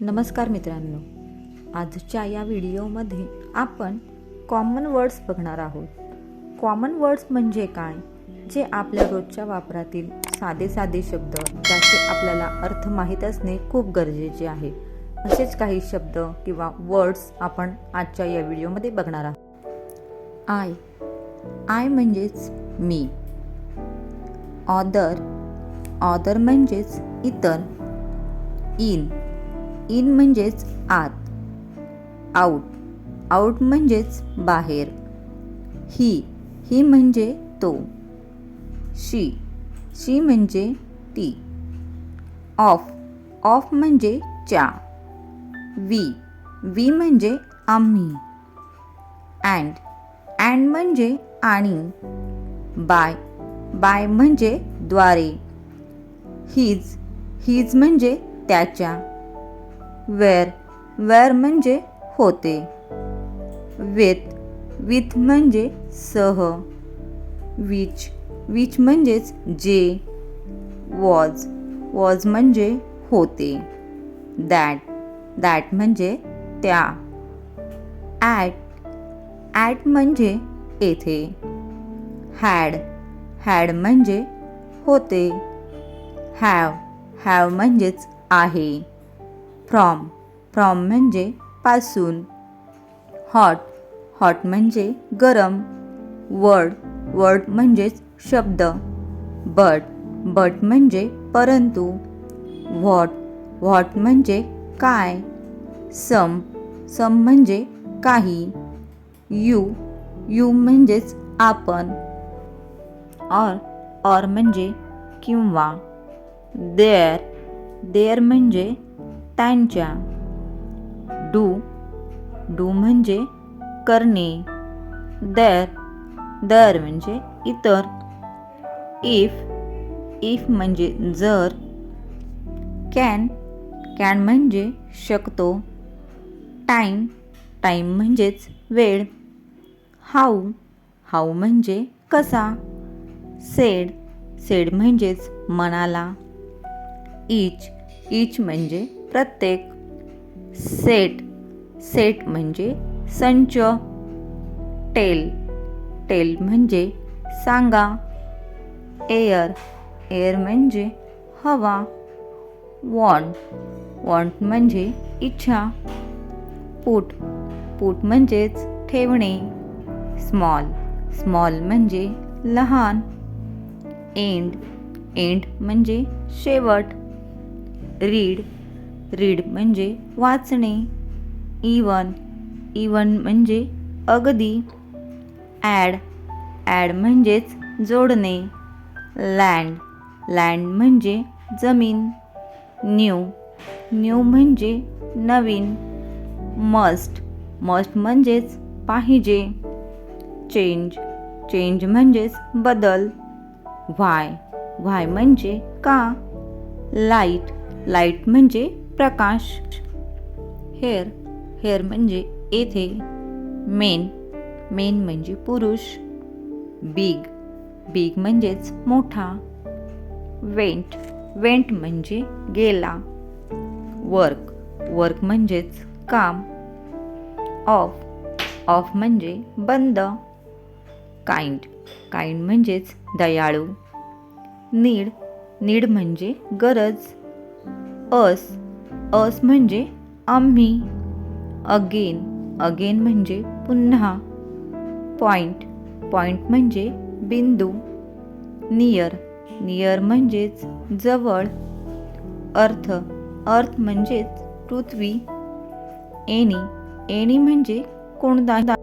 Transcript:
नमस्कार मित्रांनो. आजच्या या व्हिडिओमध्ये आपण कॉमन वर्ड्स बघणार आहोत. कॉमन वर्ड्स म्हणजे काय? जे आपल्या रोजच्या वापरातील साधे साधे शब्द ज्याचे आपल्याला अर्थ माहीत असणे खूप गरजेचे आहे. असेच काही शब्द किंवा वर्ड्स आपण आजच्या या व्हिडिओमध्ये बघणार आहोत. आय आय म्हणजेच मी. ऑदर ऑदर म्हणजेच इतर. इन इन म्हणजेच आत. आऊट. आऊट म्हणजेच बाहेर. ही. ही म्हणजे तो. शी. शी म्हणजे ती. ऑफ. ऑफ म्हणजे च्या. वी. वी म्हणजे आम्ही. अँड. अँड म्हणजे आणि. बाय. बाय म्हणजे द्वारे. हिज. हिज म्हणजे त्याच्या. वेअर वेर म्हणजे होते. वेत. विथ म्हणजे सह. विच. विच म्हणजेच जे. वॉज. वॉज म्हणजे होते. दॅट. दॅट म्हणजे त्या. ॲट. ॲट म्हणजे येथे. हॅड. हॅड म्हणजे होते. हॅव. हॅव म्हणजेच आहे. फ्रॉम. फ्रॉम म्हणजे पासून. हॉट. हॉट म्हणजे गरम. वर्ड. वर्ड म्हणजेच शब्द. बट. बट म्हणजे परंतु. व्हॉट. व्हॉट म्हणजे काय? सम. सम म्हणजे काही. यू. यू म्हणजेच आपण. ऑर. ऑर म्हणजे किंवा. देअर. देअर म्हणजे त्यांच्या डू डू म्हणजे करणे. दर दर म्हणजे इतर. इफ इफ म्हणजे जर. कॅन कॅन म्हणजे शकतो. टाईम टाईम म्हणजेच वेळ. हाऊ हाऊ म्हणजे कसा. सेड सेड म्हणजेच मनाला. इच इच म्हणजे प्रत्येक सेट सेट म्हणजे संच. टेल टेल म्हणजे सांगा. एअर एअर म्हणजे हवा. वॉन्ट वॉन्ट म्हणजे इच्छा. पूट पुट म्हणजेच ठेवणे. स्मॉल स्मॉल म्हणजे लहान. एंड एंड म्हणजे शेवट. रीड रीड म्हणजे वाचणे. इवन इवन म्हणजे अगदी. ॲड ॲड म्हणजेच जोडणे. लँड लँड म्हणजे जमीन. न्यू न्यू म्हणजे नवीन. मस्ट मस्ट म्हणजेच पाहिजे. चेंज चेंज म्हणजेच बदल. व्हाय व्हाय म्हणजे का? लाइट लाइट म्हणजे प्रकाश हेअर हेअर म्हणजे येथे मेन मेन म्हणजे पुरुष बिग बिग म्हणजेच मोठा वेंट वेंट म्हणजे गेला वर्क वर्क म्हणजेच काम ऑफ ऑफ म्हणजे बंद काइंड काइंड म्हणजेच दयाळू नीड नीड म्हणजे गरज अस अस म्हणजे आम्ही. अगेन अगेन म्हणजे पुन्हा. पॉइंट पॉइंट म्हणजे बिंदू. नियर नियर म्हणजेच जवळ. अर्थ अर्थ म्हणजेच पृथ्वी. एनी एनी म्हणजे कोणता